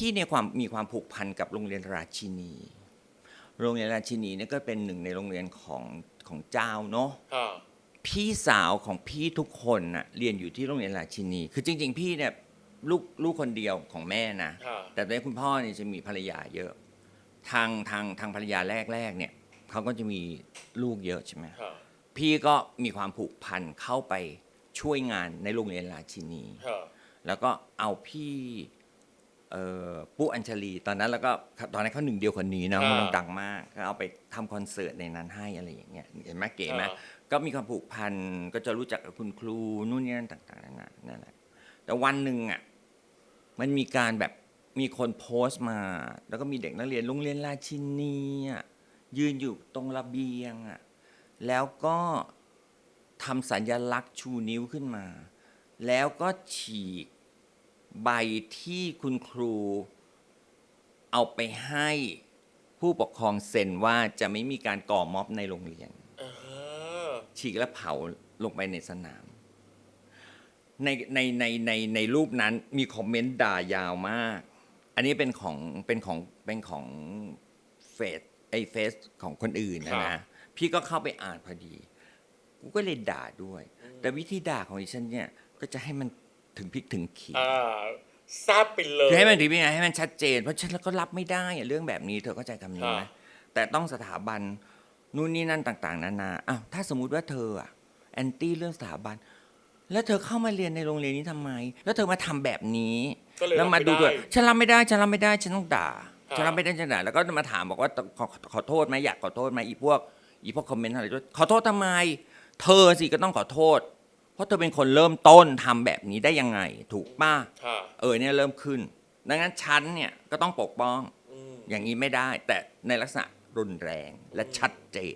พี่เนี่ยความมีความผูกพันกับโรงเรียนราชินี โรงเรียนราชินีเนี่ยก็เป็นหนึ่งในโรงเรียนของของเจ้าเนาะค่ะพี่สาวของพี่ทุกคนน่ะเรียนอยู่ที่โรงเรียนราชินี คือจริง ๆ พี่เนี่ยลูกลูกคนเดียวของแม่นะค่ะแต่ตอนนี้คุณพ่อเนี่ยจะมีภรรยาเยอะ ทางทางทางภรรยาแรกๆเนี่ยเขาก็จะมีลูกเยอะใช่ไหมค่ะพี่ก็มีความผูกพันเข้าไปช่วยงานในโรงเรียนราชินีค่ะแล้วก็เอาพี่เอ่อ ปุ๊อัญชลีตอนนั้นแล้วก็ตอนนั้นเขาหนึ่งเดียวคนนี้นะอ่ามันดังมากก็เอาไปทำคอนเสิร์ตในนั้นให้อะไรอย่างเงี้ยเห็นไหมเก๋ไหมอ่าก็มีความผูกพันก็จะรู้จักกับคุณครูนู่นนี่นั่นต่างๆนานานั่นแหละแต่วันหนึ่งอะมันมีการแบบมีคนโพสต์มา แล้วก็มีเด็กนักเรียนโรงเรียนราชินีอะยืนอยู่ตรงระเบียงอะแล้วก็ทำสัญลักษณ์ชูนิ้วขึ้นมา แล้วก็ฉีก ใบที่คุณครูเอาไปให้ผู้ปกครองเซ็นว่าจะไม่มีการก่อม็อบในโรงเรียน เออฉีกและเผาลงไปในสนาม ในในในในในรูปนั้นมีคอมเมนต์ด่ายาวมาก อันนี้เป็นของเป็นของเป็นของเฟซไอเฟซของคนอื่นนะนะ พี่ก็เข้าไปอ่านพอดี กูก็เลยด่าด้วย แต่วิธีด่าของดิฉันเนี่ย ก็จะให้มัน ถึงพริกถึงขีดอ่าทราบไปเลยคือให้มันถึงยังไงให้มันชัดเจน เพราะฉันแล้วก็รับไม่ได้อะเรื่องแบบนี้เธอเข้าใจคำนี้ไหมค่ะแต่ต้องสถาบันนู่นนี่นั่นต่าง ๆ นานาอ้าวถ้าสมมุติว่าเธออะแอนตี้เรื่องสถาบัน แล้วเธอเข้ามาเรียนในโรงเรียนนี้ทำไม แล้วเธอมาทำแบบนี้ก็เลยแล้วมารับดูไได้ด้วยฉันรับไม่ได้ฉันรับไม่ได้ฉันต้องด่าค่ะฉันรับไม่ได้ฉันด่าแล้วก็มาถามบอกว่าขอขอขอโทษไหมอยากขอโทษไหมอีพวกอีพวกคอมเมนต์อะไรด้วยขอโทษทำไม เธอสิก็ต้องขอโทษเพ ราะเธอเป็นคนเริ่มต้นทำแบบนี้ได้ยังไง ถูกป้าค่ะเออเนี่ยเริ่มขึ้น ดังนั้นฉันเนี่ยก็ต้องปกป้อง อืมอย่างนี้ไม่ได้ แต่ในลักษณะรุนแรงและชัดเจน